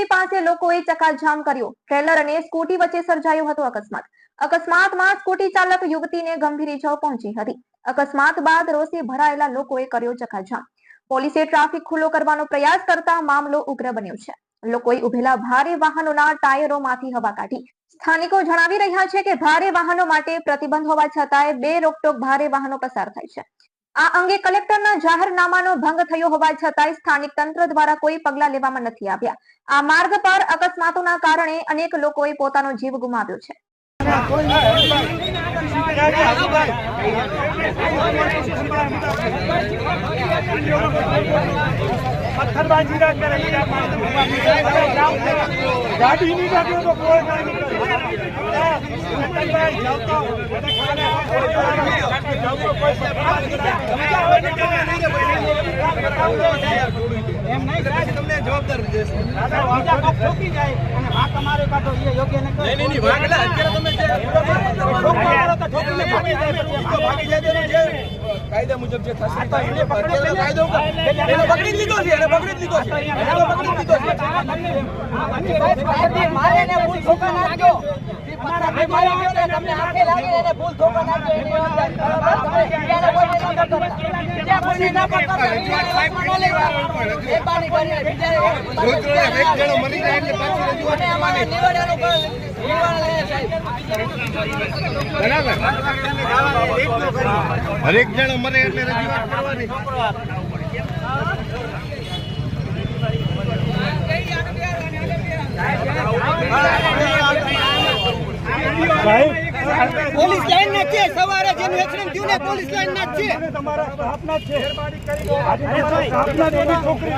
ચોકડી પાસે લોકોએ ચકાજામ કર્યો. ટ્રેલર અને સ્કૂટી વચ્ચે સર્જાયો હતો અકસ્માત. અકસ્માતમાં સ્કૂટી ચાલક યુવતીને ગંભીર ઇજાઓ પહોંચી હતી. અકસ્માત બાદ રોષે ભરાયેલા લોકોએ કર્યો ચકાજામ પોલીસે ટ્રાફિક ખુલ્લો કરવાનો પ્રયાસ કરતા મામલો ઉગ્ર બન્યો છે. લોકોએ ઉભેલા ભારે વાહનોના ટાયરોમાંથી હવા કાઢી. સ્થાનિકો જણાવી રહ્યા છે કે ભારે વાહનો માટે પ્રતિબંધ હોવા છતાંય બે રોકટોક ભારે વાહનો પસાર થાય છે. આ અંગે કલેક્ટરના જાહેરનામાનો ભંગ થયો હોવા છતાંય સ્થાનિક તંત્ર દ્વારા કોઈ પગલાં લેવામાં નથી આવ્યા. આ માર્ગ પર અકસ્માતોના કારણે અનેક લોકોએ પોતાનો જીવ ગુમાવ્યો છે. ગાડી એમ નહીં સાહેબ તમને જવાબદાર બીજા કોક ઠોકી જાય અને વાંક અમારે કાઢો એ યોગ્ય નથી નહીં, નહીં, વાંક એટલે અત્યારે તમે જે તો ઠોકીને ભાગી જાય તો ભાગી જાય. જે કાયદા મુજબ જે થશે એને પકડે કાયદો એને પકડી જ લીધો છે એને પકડી લીધો છે. એને પકડી લીધો છે. મારે એને ભૂલ ધોકા નાખજો મારા ભાઈ મારે આવે ને તમને આંખે લાગે એને ભૂલ ધોકા નાખી એની બીજાને કોઈ ના કરતા બીજા કોઈને ન કરતા બીજાને વાતમાં ન લેવા એ બાની કરીને બીજાને એક જણો મરી જાય એટલે પાછી રજૂઆત અમારે સાહેબ બરાબર? હરેક જણો મરે એટલે રજૂઆત કરવાની. પોલીસ લાઈન ના છે, સવારે જેનું એક્સિડન્ટ થયું ને પોલીસ લાઈન ના છે. તમારા સ્ટાફના છે. છોકરી